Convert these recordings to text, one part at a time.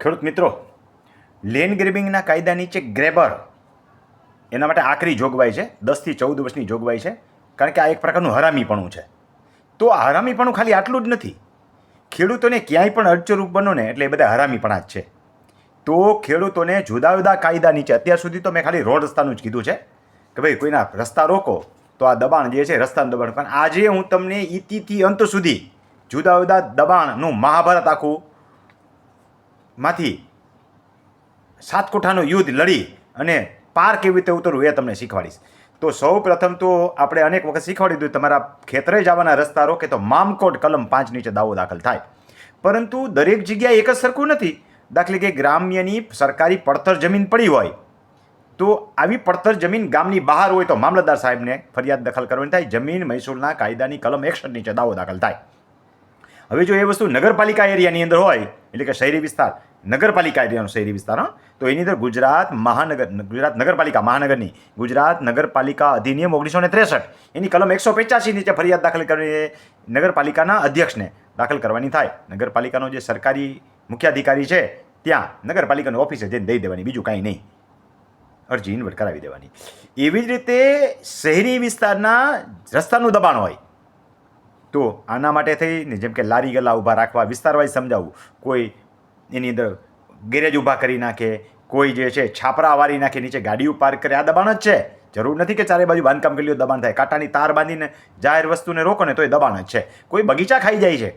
ખેડૂત મિત્રો, લેન્ડ ગ્રેબિંગના કાયદા નીચે ગ્રેબર, એના માટે આકરી જોગવાઈ છે, દસથી ચૌદ વર્ષની જોગવાઈ છે, કારણ કે આ એક પ્રકારનું હરામીપણું છે. તો આ હરામીપણું ખાલી આટલું જ નથી. ખેડૂતોને ક્યાંય પણ અડચરૂપ બનો ને એટલે એ બધા હરામીપણા જ છે. તો ખેડૂતોને જુદા જુદા કાયદા નીચે, અત્યાર સુધી તો મેં ખાલી રોડ રસ્તાનું જ કીધું છે, કે ભાઈ કોઈના રસ્તા રોકો, તો આ દબાણ જે છે, રસ્તાનું દબાણ. પણ આજે હું તમને ઇતિથી અંત સુધી જુદા જુદા દબાણનું મહાભારત આખું માંથી સાત કોઠાનું યુદ્ધ લડી અને પાર કેવી રીતે ઉતરવું એ તમને શીખવાડીશ. તો સૌ પ્રથમ તો આપણે અનેક વખત શીખવાડી દીધું, તમારા ખેતરે જવાના રસ્તા રોકે તો મામકોટ કલમ પાંચ નીચે દાવો દાખલ થાય. પરંતુ દરેક જગ્યાએ એક જ સરખું નથી. દાખલે કે ગ્રામ્યની સરકારી પડતર જમીન પડી હોય, તો આવી પડતર જમીન ગામની બહાર હોય તો મામલતદાર સાહેબને ફરિયાદ દખલ કરવાની થાય. જમીન, મહેસૂલના કાયદાની કલમ એકસઠ નીચે દાવો દાખલ થાય. હવે જો એ વસ્તુ નગરપાલિકા એરિયાની અંદર હોય, એટલે કે શહેરી વિસ્તાર નગરપાલિકા એરિયાનો શહેરી વિસ્તાર તો એની અંદર ગુજરાત મહાનગર, ગુજરાત નગરપાલિકા મહાનગરની, ગુજરાત નગરપાલિકા અધિનિયમ ઓગણીસો ને ત્રેસઠ. એની કલમ એકસો પચાસી નીચે ફરિયાદ દાખલ કરીને નગરપાલિકાના અધ્યક્ષને દાખલ કરવાની થાય. નગરપાલિકાનો જે સરકારી મુખ્યાધિકારી છે, ત્યાં નગરપાલિકાની ઓફિસે જઈને દઈ દેવાની, બીજું કાંઈ નહીં. અરજી ઇન્વર્ટ કરાવી દેવાની. એવી જ રીતે શહેરી વિસ્તારના રસ્તાનું દબાણ હોય, તો આના માટે થઈને જેમ કે લારી ગલ્લા ઊભા રાખવા, વિસ્તારવાઇઝ સમજાવવું, કોઈ એની અંદર ગેરેજ ઊભા કરી નાખે, કોઈ જે છે છાપરા વારી નાખે, નીચે ગાડીઓ પાર્ક કરે, આ દબાણ જ છે. જરૂર નથી કે ચારે બાજુ બાંધકામ કરી દબાણ થાય. કાંટાની તાર બાંધીને જાહેર વસ્તુને રોકો ને તો એ દબાણ જ છે. કોઈ બગીચા ખાઈ જાય છે,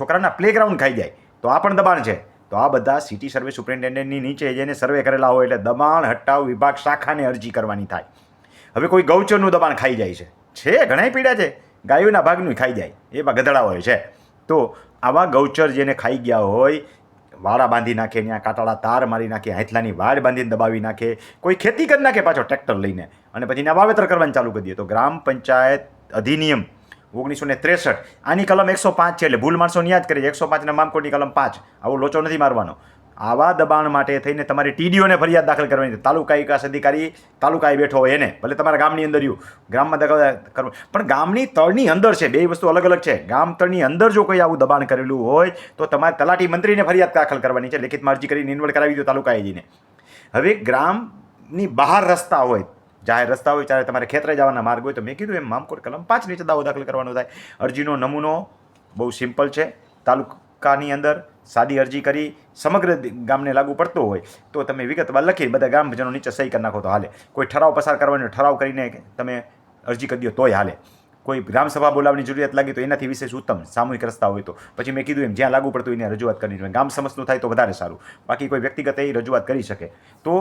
છોકરાના પ્લેગ્રાઉન્ડ ખાઈ જાય, તો આ પણ દબાણ છે. તો આ બધા સિટી સર્વે સુપ્રિન્ટેન્ડન્ટની નીચે જેને સર્વે કરેલા હોય એટલે દબાણ, હટાવ વિભાગ શાખાને અરજી કરવાની થાય. હવે કોઈ ગૌચરનું દબાણ ખાઈ જાય છે. છે, ઘણાય પીડા છે. ગાયોના ભાગનું ખાઈ જાય. એમાં ગધડા હોય છે. તો આવા ગૌચર જેને ખાઈ ગયા હોય વાડા બાંધી નાખે, ત્યાં કાંટાળા તાર મારી નાખે, હાથલાની વાડ બાંધીને દબાવી નાખે, કોઈ ખેતી કરી નાખે પાછો ટ્રેક્ટર લઈને. અને પછી ત્યાં વાવેતર કરવાનું ચાલુ કરી દે તો ગ્રામ પંચાયત અધિનિયમ ઓગણીસો ને ત્રેસઠ, આની કલમ એકસો પાંચ છે, એટલે ભૂલ માણસો યાદ કરી એકસો પાંચના મામકોટની કલમ પાંચ, આવો લોચો નથી મારવાનો. આવા દબાણ માટે થઈને તમારે ટીડીઓને ફરિયાદ દાખલ કરવાની છે. તાલુકા વિકાસ અધિકારી તાલુકાએ બેઠો હોય એને, ભલે તમારા ગામની અંદર યુ ગામમાં દાખલ કરવું. પણ ગામની તળની અંદર છે, બે વસ્તુ અલગ અલગ છે. ગામ તળની અંદર જો કોઈ આવું દબાણ કરેલું હોય, તો તમારે તલાટી મંત્રીને ફરિયાદ દાખલ કરવાની છે. લેખિતમાં અરજી કરીને ઇન્વોલ્વ કરાવી દો તાલુકાએજીને. હવે ગ્રામની બહાર રસ્તા હોય, જાહેર રસ્તા હોય ત્યારે તમારે ખેતરે જવાના માર્ગ હોય, તો મેં કીધું એમ, મામકોટ કલમ પાંચ નીચે દાવો દાખલ કરવાનો થાય. અરજીનો નમૂનો બહુ સિમ્પલ છે. તાલુકાની અંદર સાદી અરજી કરી સમગ્ર ગામને લાગુ પડતો હોય, તો તમે વિગતવાર લખી બધા ગ્રામજનો નીચે સહી કરી નાખો તો હાલે. કોઈ ઠરાવ પસાર કરવાનો ઠરાવ કરીને તમે અરજી કરી દો તોય હાલે. કોઈ ગ્રામસભા બોલાવવાની જરૂરિયાત લાગી તો એનાથી વિશેષ ઉત્તમ સામૂહિક રસ્તા હોય તો. પછી મેં કીધું એમ, જ્યાં લાગુ પડતું એને રજૂઆત કરવી જોઈએ ગામ સમજતું થાય તો વધારે સારું. બાકી કોઈ વ્યક્તિગત એ રજૂઆત કરી શકે. તો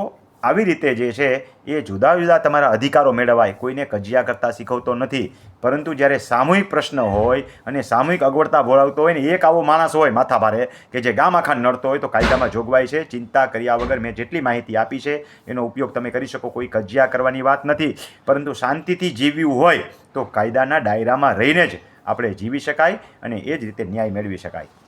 આવી રીતે જે છે, એ જુદા જુદા તમારા અધિકારો મેળવાય. કોઈને કજિયા કરતાં શીખવતો નથી. પરંતુ જ્યારે સામૂહિક પ્રશ્ન હોય અને સામૂહિક અગવડતા ભોળવતો હોય ને, એક આવો માણસ હોય માથા ભારે કે જે ગામ આખા નડતો હોય તો કાયદામાં જોગવાઈ છે, ચિંતા કર્યા વગર મેં જેટલી માહિતી આપી છે, એનો ઉપયોગ તમે કરી શકો, કોઈ કજિયા કરવાની વાત નથી. પરંતુ શાંતિથી જીવ્યું હોય તો કાયદાના ડાયરામાં રહીને જ આપણે જીવી શકાય અને એ જ રીતે ન્યાય મેળવી શકાય.